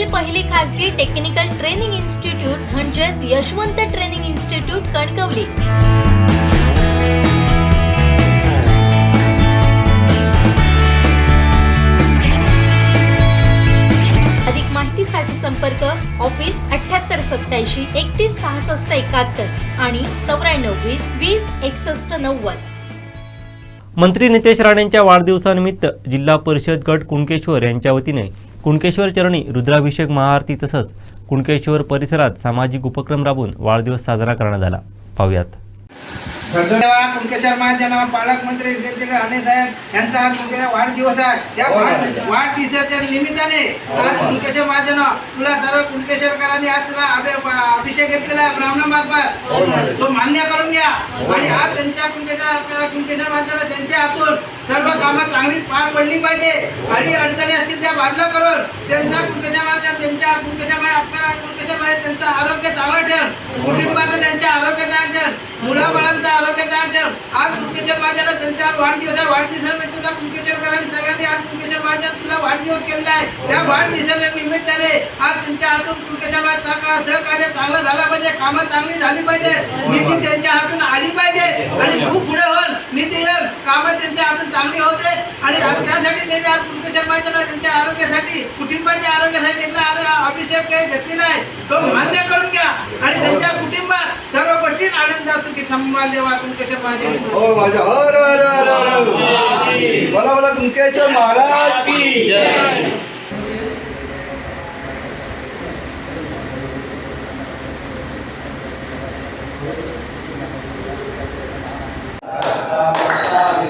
देशातील पहिली खासगी टेक्निकल ट्रेनिंग इन्स्टिट्यूट म्हणजेच यशवंत ट्रेनिंग इन्स्टिट्यूट कणकवली. अधिक माहितीसाठी संपर्क ऑफिस अठ्याहत्तर सत्याऐंशी एकतीस सहासष्ट एकाहत्तर आणि चौऱ्याण्णव वीस वीस एकसष्ट नव्वद. मंत्री नितेश राणेंच्या वाढदिवसानिमित्त जिल्हा परिषद गट कुणकेश्वर यांच्या वतीने कुणकेश्वर चरणी रुद्राभिषेक महाआरती तसंच कुणकेश्वर परिसरात सामाजिक उपक्रम राबवून वाढदिवस साजरा करण्यात आला. पाहुयात. कुणकेश्वर महाजनामा पालकमंत्री राणे साहेब. यांचा आज कुणकेश्वर वाढदिवस आहे. त्या वाढ वाढदिवसाच्या निमित्ताने आज कुणकेश्वर महाजन तुला सर्व कुणकेश्वरकरांनी आज तुला अभि- अभिषेक घेतलेला आहे. ब्राह्मणामार्फत तो मान्य करून घ्या. आणि आज त्यांच्या कुणकेश्वर आपल्याला कुणकेश्वर महाजन त्यांच्या हातून सर्व कामं चांगली पार पडली पाहिजे. आणि अडचणी असतील त्या बाजूला करून त्यांचा कुणकेश्वर त्यांच्या कुणकेश्वर आपल्याला कुणकेश्वर त्यांचं आरोग्य चांगलं ठेव. कुटुंबाचं त्यांच्या आरोग्य चांगलं ठेव. मुलाबाळांचं आरोग्य चांगलं ठेव. आज कुंकेश्वर महाजन त्यांचा वाढदिवस आहे. वाढदिवसानिमित्त तुला कुणकेश्वरकरांनी सगळ्यांनी आज कुंकेश्वर महाजन तुला वाढदिवस केलेला आहे. त्या वाढदिवसाच्या निमित्ताने आज त्यांच्या हातून कुंकेश्वर महाजन सहकार्य चांगलं झालं पाहिजे. कामं चांगली झाली पाहिजे. निधी त्यांच्या हातून आली पाहिजे. आणि खूप पुढे हो कामं त्यांचे अजून चांगली होते आणि त्यासाठी त्यांनी आज तुमच्या जन्माच्या ना त्यांच्या आरोग्यासाठी कुटुंबाच्या आरोग्यासाठी त्यांना आज अभिषेक काही घेतलेला आहे तो मान्य करून घ्या. आणि त्यांच्या कुटुंबात सर्व गोष्टीत आनंद असतो की संभाल देवा कुणकेश्वर हो, महाजन हो, बोला बोला कुंकेश्वर महाराज की जय.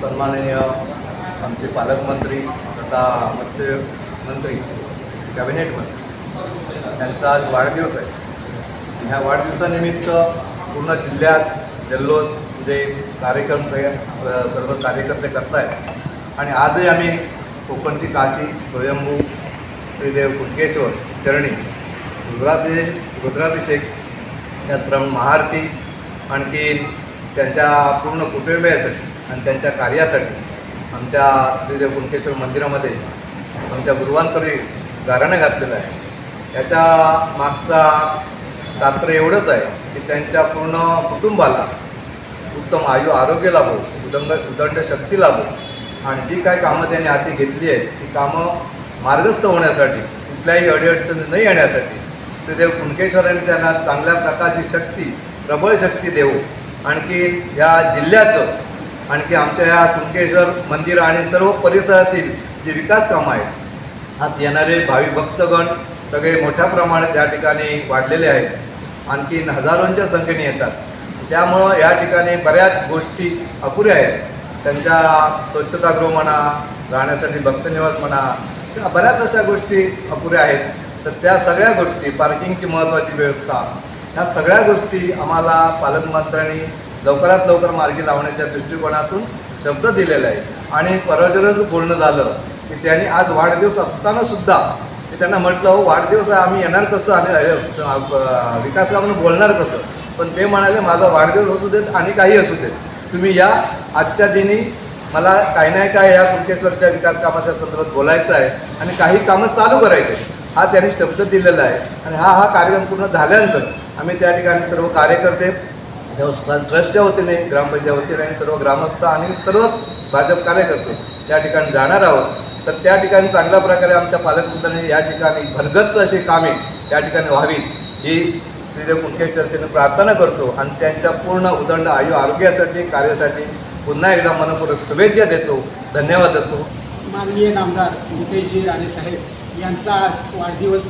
सन्माननीय आमचे पालकमंत्री तथा मत्स्य मंत्री कॅबिनेट मंत्री यांचा आज वाढदिवस आहे. ह्या वाढदिवसानिमित्त पूर्ण जिल्ह्यात जल्लोष जे कार्यक्रम सगळ्या सर्व कार्यकर्ते करतायत आणि आजही आम्ही कोकणची काशी स्वयंभू श्रीदेव कुटकेश्वर चरणी रुद्राभि रुद्राभिषेक त्याचप्रमाणे महाआरती आणखी त्यांच्या पूर्ण कुटुंबियासाठी आणि त्यांच्या कार्यासाठी आमच्या श्रीदेव कुंकेश्वर मंदिरामध्ये आमच्या गुरुवांकडे गाराणं घातलेलं आहे. याच्या मागचा तात्पर्य एवढंच आहे की त्यांच्या पूर्ण कुटुंबाला उत्तम आयु आरोग्य लाभो उदंड उदंड शक्ती लाभो आणि जी काय कामं त्यांनी हाती घेतली आहेत ती कामं मार्गस्थ होण्यासाठी कुठल्याही अडीअडचणी न येण्यासाठी श्रीदेव कुणकेश्वरांनी त्यांना चांगल्या प्रकारची शक्ती प्रबळ शक्ती देऊ आणखी या जिल्ह्याचं आणखी आमच्या या कुणकेश्वर मंदिर आणि सर्व परिसरातील जे विकास कामं आहेत आज येणारे भावी भक्तगण सगळे मोठ्या प्रमाणात त्या ठिकाणी वाढलेले आहेत. आणखीन हजारोंच्या संख्येने येतात. त्यामुळं या ठिकाणी बऱ्याच गोष्टी अपुऱ्या आहेत. त्यांच्या स्वच्छतागृह म्हणा राहण्यासाठी भक्तनिवास म्हणा किंवा बऱ्याच अशा गोष्टी अपुऱ्या आहेत. तर त्या सगळ्या गोष्टी पार्किंगची महत्त्वाची व्यवस्था ह्या सगळ्या गोष्टी आम्हाला पालकमंत्र्यांनी लवकरात लवकर मार्गी लावण्याच्या दृष्टिकोनातून शब्द दिलेला आहे. आणि परवाजरच बोलणं झालं की त्यांनी आज वाढदिवस असताना सुद्धा मी त्यांना म्हटलं हो वाढदिवस आहे आम्ही येणार कसं? आणि अ, बोलणार कसं? पण ते म्हणाले माझा वाढदिवस असू देत आणि काही असू देत. तुम्ही या आजच्या दिनी मला काही नाही काय या कुणकेश्वरच्या विकास कामाच्या संदर्भात बोलायचं आहे आणि काही कामं चालू करायचे हा त्यांनी शब्द दिलेला आहे. आणि हा हा कार्यक्रम पूर्ण झाल्यानंतर आम्ही त्या ठिकाणी सर्व कार्यकर्ते देवस्थान ट्रस्टच्या वतीने ग्रामपंचायत वतीने आणि सर्व ग्रामस्थ आणि सर्वच भाजप कार्यकर्ते त्या ठिकाणी जाणार आहोत. तर त्या ठिकाणी चांगल्या प्रकारे आमच्या पालकमंत्र्यांनी या ठिकाणी भरगच्च अशी कामे त्या ठिकाणी व्हावीत ही श्रीदेव कुणकेश चर्चेने प्रार्थना करतो आणि त्यांच्या पूर्ण उदंड आयु आरोग्यासाठी कार्यासाठी पुन्हा एकदा मनपूर्वक शुभेच्छा देतो. धन्यवाद देतो. माननीय नामदार नितेशजी राणे साहेब यांचा आज वाढदिवस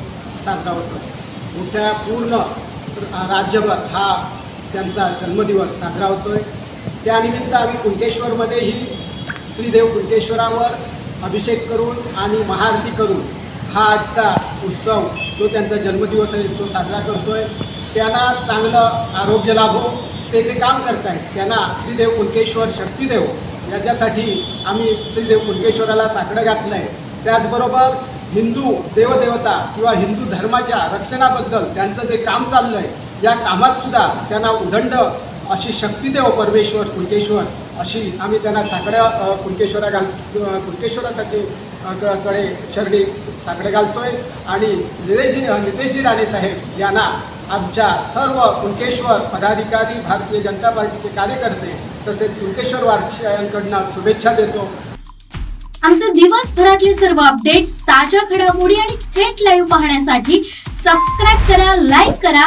साजरा होतो. मोठ्या पूर्ण राज्यभर हा त्यांचा जन्मदिवस साजरा होतोय. त्यानिमित्त आम्ही कुणकेश्वरमध्येही श्रीदेव कुणकेश्वरावर अभिषेक करून आणि महाआरती करून हा आजचा उत्सव जो त्यांचा जन्मदिवस आहे तो साजरा करतोय. त्यांना चांगलं आरोग्य लाभो. ते जे काम करत आहेत त्यांना श्रीदेव कुणकेश्वर शक्तिदेव याच्यासाठी आम्ही श्रीदेव कुणकेश्वराला साकडं घातलं आहे त्याचबरोबर हिंदू देवदेवता किंवा हिंदू धर्माच्या रक्षणाबद्दल त्यांचं जे काम चाललं आहे या कामात सुद्धा त्यांना उदंड अशी शक्ती देव परमेश्वर कुणकेश्वर अशी आम्ही त्यांना साकड्या कुणकेश्वरा घाल कुणकेश्वरासाठी कडे शरणी साकडे घालतोय. आणि निलेशजी नितेशजी राणे साहेब यांना आमच्या सर्व कुणकेश्वर पदाधिकारी भारतीय जनता पार्टीचे कार्यकर्ते तसेच कुणकेश्वर वारकऱ्यांकडनं शुभेच्छा देतो. आमचे दिवसभरातले सर्व अपडेट्स ताज्या घडामोडी आणि थेट लाईव्ह पाहण्यासाठी सबस्क्राईब करा लाईक करा